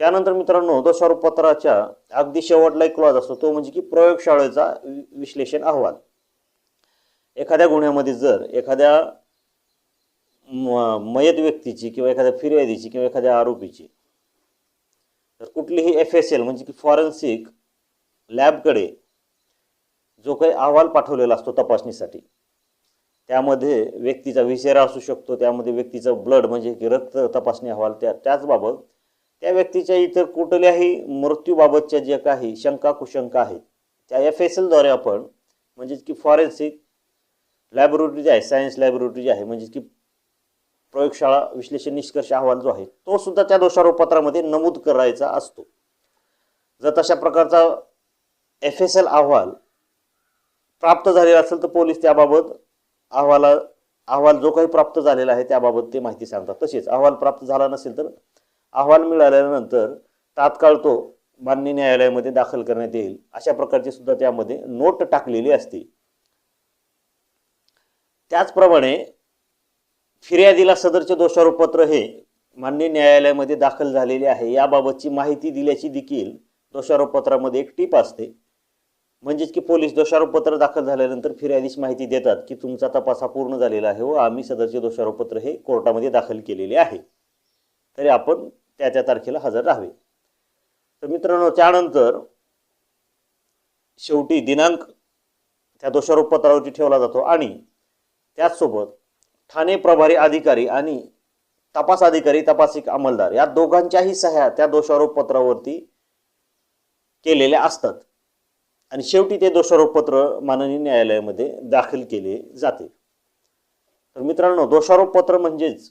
त्यानंतर मित्रांनो दोषारोपपत्राच्या अगदी शेवटला एक क्लॉज असतो तो म्हणजे की प्रयोगशाळेचा वि- विश्लेषण अहवाल. एखाद्या गुन्ह्यामध्ये जर एखाद्या म- मयत व्यक्तीची किंवा एखाद्या फिर्यादीची किंवा एखाद्या आरोपीची तर कुठलीही एफ एस एल म्हणजे की फॉरेन्सिक लॅबकडे जो काही अहवाल पाठवलेला असतो तपासणीसाठी त्यामध्ये व्यक्तीचा विसेरा असू शकतो त्यामध्ये व्यक्तीचा ब्लड म्हणजे की रक्त तपासणी अहवाल त्या त्याचबाबत त्या व्यक्तीच्या इतर कुठल्याही मृत्यूबाबतच्या ज्या काही शंका कुशंका आहेत त्या एफ एस एलद्वारे आपण म्हणजेच की फॉरेन्सिक लॅबोरेटरी जी आहे सायन्स लॅबोरेटरी जी आहे म्हणजेच की प्रयोगशाळा विश्लेषण निष्कर्ष अहवाल जो आहे तो सुद्धा त्या दोषारोपपत्रामध्ये नमूद करायचा असतो. जर तशा प्रकारचा एफ एस एल अहवाल प्राप्त झालेला असेल तर पोलीस त्याबाबत अहवाला अहवाल जो काही प्राप्त झालेला आहे त्याबाबत ते माहिती सांगतात. तसेच अहवाल प्राप्त झाला नसेल तर अहवाल मिळाल्यानंतर तात्काळ तो मान्य न्यायालयामध्ये दाखल करण्यात येईल. अशा प्रकारची सुद्धा त्यामध्ये नोट टाकलेली असते. त्याचप्रमाणे फिर्यादीला सदरचे दोषारोपपत्र हे मान्य न्यायालयामध्ये दाखल झालेले आहे. याबाबतची माहिती दिल्याची देखील दोषारोपपत्रामध्ये एक टीप असते. म्हणजेच की पोलीस दोषारोपपत्र दाखल झाल्यानंतर फिर्यादीस माहिती देतात की तुमचा तपास हा पूर्ण झालेला आहे व आम्ही सदरचे दोषारोपपत्र हे कोर्टामध्ये दाखल केलेले आहे. तरी आपण त्या त्या तारखेला हजर राहावे. तर मित्रांनो त्यानंतर शेवटी दिनांक त्या दोषारोपपत्रावरती ठेवला जातो आणि त्याचसोबत ठाणे प्रभारी अधिकारी आणि तपास अधिकारी तपासिक अंमलदार या दोघांच्याही सह्या त्या दोषारोपपत्रावरती केलेल्या असतात. आणि शेवटी ते दोषारोपपत्र माननीय न्यायालयामध्ये दाखल केले जाते. तर मित्रांनो दोषारोपपत्र म्हणजेच